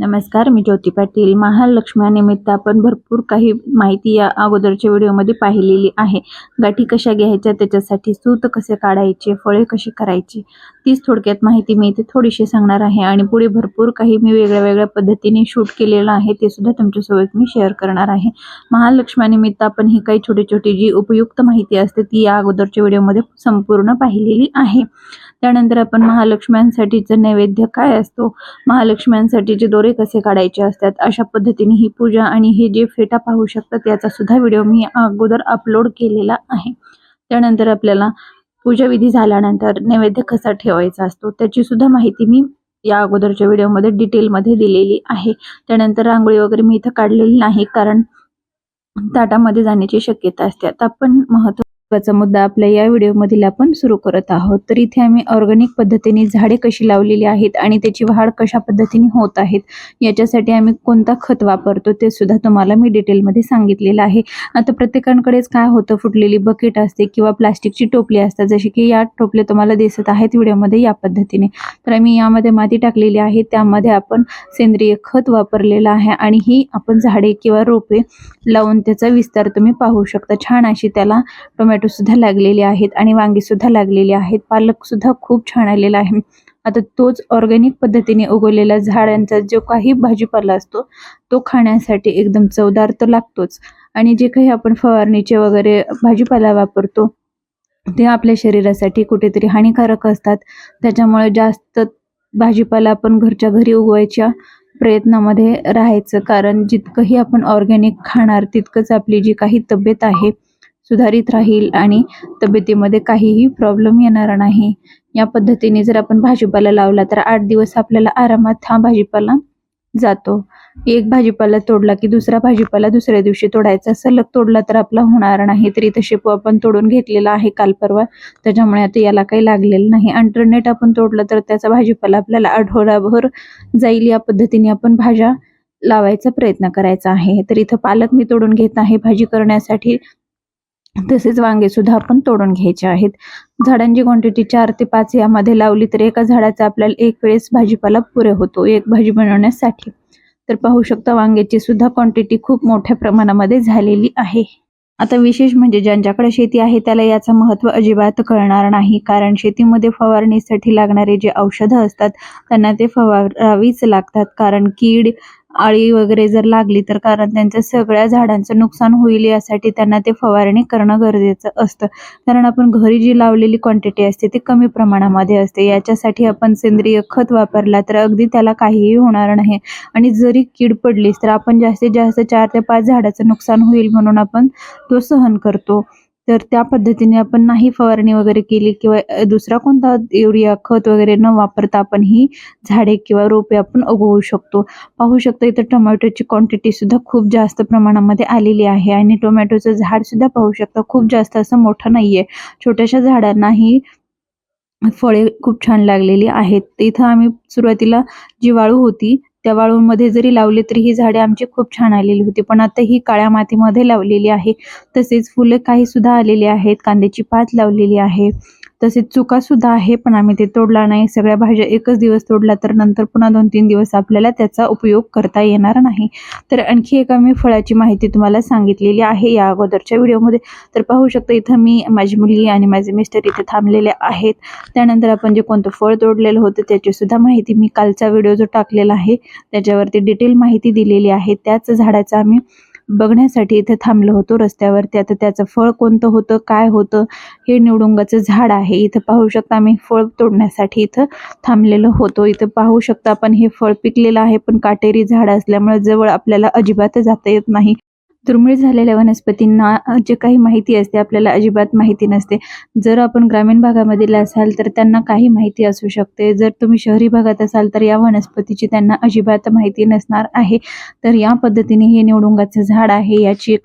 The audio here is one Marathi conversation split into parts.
नमस्कार मी ज्योती पाटील. महालक्ष्म्यानिमित्त आपण भरपूर काही माहिती या अगोदरच्या व्हिडिओमध्ये पाहिलेली आहे. गाठी कशा घ्यायच्या त्याच्यासाठी सूत कसे काढायचे फळे कशी करायची तीच थोडक्यात माहिती मी इथे थोडीशी सांगणार आहे आणि पुढे भरपूर काही मी वेगळ्या वेगळ्या पद्धतीने शूट केलेलं आहे ते सुद्धा तुमच्यासोबत मी शेअर करणार आहे. महालक्ष्म्यानिमित्त आपण ही काही छोटी छोटी जी उपयुक्त माहिती असते ती या अगोदरच्या व्हिडिओमध्ये संपूर्ण पाहिलेली आहे. त्यानंतर आपण महालक्ष्म्यांसाठीचं नैवेद्य काय असतो? महालक्ष्म्यांसाठीचे दोरे कसे काढायचे असतात? अशा पद्धतीने ही पूजा आणि हे जे फेटा पाहू शकतात याचा सुद्धा व्हिडिओ मी अगोदर अपलोड केलेला आहे. त्यानंतर आपल्याला पूजाविधी झाल्यानंतर नैवेद्य कसा ठेवायचा असतो त्याची सुद्धा माहिती मी या अगोदरच्या व्हिडिओमध्ये डिटेलमध्ये दिलेली आहे. त्यानंतर रांगोळी वगैरे मी इथं काढलेली नाही कारण ताटामध्ये जाण्याची शक्यता असते. आता आपण महत्त्व महत्त्वाचा मुद्दा आपल्या या व्हिडिओमधील आपण सुरू करत आहोत. तर इथे आम्ही ऑर्गॅनिक पद्धतीने झाडे कशी लावलेली आहेत आणि त्याची वाढ कशा पद्धतीने होत आहेत याच्यासाठी आम्ही कोणता खत वापरतो ते सुद्धा तुम्हाला मी डिटेलमध्ये सांगितलेलं आहे. आता प्रत्येकांकडेच काय होतं फुटलेली बकेट असते किंवा प्लास्टिकची टोपली असतात जशी की या टोपल्या तुम्हाला दिसत आहेत व्हिडिओमध्ये या पद्धतीने. तर आम्ही यामध्ये माती टाकलेली आहे त्यामध्ये आपण सेंद्रिय खत वापरलेलं आहे आणि ही आपण झाडे किंवा रोपे लावून त्याचा विस्तार तुम्ही पाहू शकता. छान अशी त्याला टोमॅटो सुद्धा लागलेले आहेत आणि वांगी सुद्धा लागलेली आहेत. पालक सुद्धा खूप छान आलेला आहे. आता तोच ऑर्गॅनिक पद्धतीने उगवलेला झाडांचा जो काही भाजीपाला असतो तो खाण्यासाठी एकदम चवदार तर लागतोच. आणि जे काही आपण फवारणीचे वगैरे भाजीपाला वापरतो ते आपल्या शरीरासाठी कुठेतरी हानिकारक असतात. त्याच्यामुळे जास्त भाजीपाला आपण घरच्या घरी उगवायच्या प्रयत्नामध्ये राहायचं. कारण जितकंही आपण ऑर्गॅनिक खाणार तितकंच आपली जी काही तब्येत आहे सुधारित राहील आणि तब्येतीमध्ये काहीही प्रॉब्लेम येणार नाही. या पद्धतीने जर आपण भाजीपाला लावला तर आठ दिवस आपल्याला आरामात हा भाजीपाला जातो. एक भाजीपाला तोडला की दुसरा भाजीपाला दुसऱ्या दिवशी तोडायचा. सलग तोडला तर आपला होणार नाही. तरी तसे आपण तोडून घेतलेला आहे काल परवा. त्याच्यामुळे आता याला काही लागलेलं नाही. अंटरनेट आपण तोडलं तर त्याचा भाजीपाला आपल्याला आठवडाभर जाईल. या पद्धतीने आपण भाज्या लावायचा प्रयत्न करायचा आहे. तर इथं पालक मी तोडून घेत आहे. भाजी करण्यासाठी तसेच वांगे सुद्धा आपण तोडून घ्यायचे आहेत. झाडांची क्वांटिटी चार ते पाच यामध्ये लावली तर एका झाडाचा आपल्याला एक वेळेस भाजीपाला पुरे होतो एक भाजी बनवण्यासाठी. तर पाहू शकता वांग्याची सुद्धा क्वांटिटी खूप मोठ्या प्रमाणामध्ये झालेली आहे. आता विशेष म्हणजे ज्यांच्याकडे शेती आहे त्याला याचं महत्त्व अजिबात कळणार नाही. कारण शेतीमध्ये फवारणीसाठी लागणारे जे औषधं असतात त्यांना ते फवारावीच लागतात. कारण कीड अळी वगैरे जर लागली तर कारण त्यांच्या सगळ्या झाडांचं नुकसान होईल यासाठी त्यांना ते फवारणी करणं गरजेचं असतं. कारण आपण घरी जी लावलेली क्वांटिटी असते ती कमी प्रमाणामध्ये असते. याच्यासाठी आपण सेंद्रिय खत वापरला तर अगदी त्याला काहीही होणार नाही. आणि जरी कीड पडलीच तर आपण जास्तीत जास्त चार ते पाच झाडाचं नुकसान होईल म्हणून आपण तो सहन करतो. तर त्या पद्धतीने आपण नाही फवारणी वगैरे केली किंवा दुसरा कोणता युरिया खत वगैरे न वापरता आपण ही झाडे किंवा रोपे आपण उगवू शकतो. पाहू शकतो इथं टोमॅटोची क्वांटिटी सुद्धा खूप जास्त प्रमाणामध्ये आलेली आहे आणि टोमॅटोचं झाड सुद्धा पाहू शकता खूप जास्त असं मोठं नाहीये. छोट्याशा झाडांनाही फळे खूप छान लागलेली आहेत. इथं आम्ही सुरुवातीला जी वाळू होती त्या वाळूमध्ये जरी लावले तरी ही झाडे आमची खूप छान आलेली होती. पण आता ही काळ्या मातीमध्ये लावलेली आहे. तसेच फुलं काही सुद्धा आलेली आहेत. कांद्याची पात लावलेली आहे. तसेच चुका सुद्धा आहे पण आम्ही ते तोडला नाही. सगळ्या भाज्या एकच दिवस तोडला तर नंतर पुन्हा दोन तीन दिवस आपल्याला त्याचा उपयोग करता येणार नाही. तर आणखी एका मी फळाची माहिती तुम्हाला सांगितलेली आहे या अगोदरच्या व्हिडिओमध्ये. तर पाहू शकता इथं मी माझी मुलगी आणि माझे मिस्टर इथे थांबलेले आहेत. त्यानंतर आपण जे कोणतं फळ तोडलेलं होतं त्याची सुद्धा माहिती मी कालचा व्हिडिओ जो टाकलेला आहे त्याच्यावरती डिटेल माहिती दिलेली आहे. त्याच झाडाचा आम्ही बघण्यासाठी इथे थांबलो होतो रस्त्यावरती. आता त्याचं फळ कोणतं होतं काय होतं हे निवडुंगाचं झाड आहे. इथं पाहू शकता आम्ही फळ तोडण्यासाठी इथं थांबलेलो होतो. इथं पाहू शकता आपण हे फळ पिकलेलं आहे पण काटेरी झाड असल्यामुळे जवळ आपल्याला अजिबात जाता येत नाही. दुर्मिळ झालेल्या वनस्पतींना जे काही माहिती असते आपल्याला अजिबात माहिती नसते. जर आपण ग्रामीण भागामधील असाल तर त्यांना काही माहिती असू शकते. जर तुम्ही शहरी भागात असाल तर या वनस्पतीची त्यांना अजिबात माहिती नसणार आहे. तर या पद्धतीने हे निवडुंगाचं झाड आहे. याची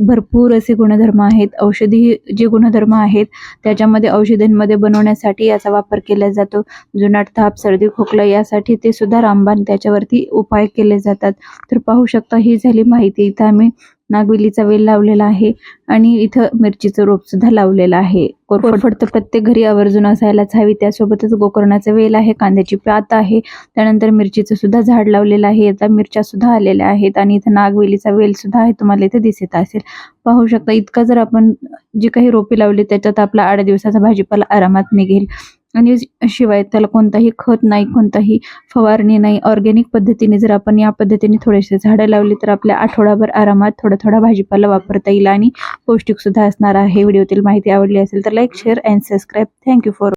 भरपूर असे गुणधर्म आहेत. औषधी जे गुणधर्म आहेत त्याच्यामध्ये औषधांमध्ये बनवण्यासाठी याचा वापर केला जातो. जुनाट ताप सर्दी खोकला यासाठी ते सुद्धा रामबाण त्याच्यावरती उपाय केले जातात. तर पाहू शकता ही झाली माहिती. इथं आम्ही नागवेलीचा वेल लावलेला आहे आणि इथं मिरचीचं रोप सुद्धा लावलेलं आहे. कोरफड तर प्रत्येक घरी आवर्जून असायलाच हवी. त्यासोबतच गोकर्णाचा वेल आहे कांद्याची पात आहे त्यानंतर मिरचीचं सुद्धा झाड लावलेलं आहे. आता मिरच्या सुद्धा आलेल्या आहेत आणि इथं नागवेलीचा वेल सुद्धा आहे. तुम्हाला इथे दिसत असेल. पाहू शकता इतका जर आपण जी काही रोपे लावली त्याच्यात आपला आठ दिवसाचा भाजीपाला आरामात निघेल. आणि शिवाय त्याला कोणताही खत नाही कोणताही फवारणी नाही. ऑर्गॅनिक पद्धतीने जर आपण या पद्धतीने थोडेसे झाडं लावली तर आपल्या आठवडाभर आरामात थोडा थोडा भाजीपाला वापरता येईल आणि पौष्टिक सुद्धा असणार आहे. व्हिडिओतील माहिती आवडली असेल तर like share and subscribe thank you for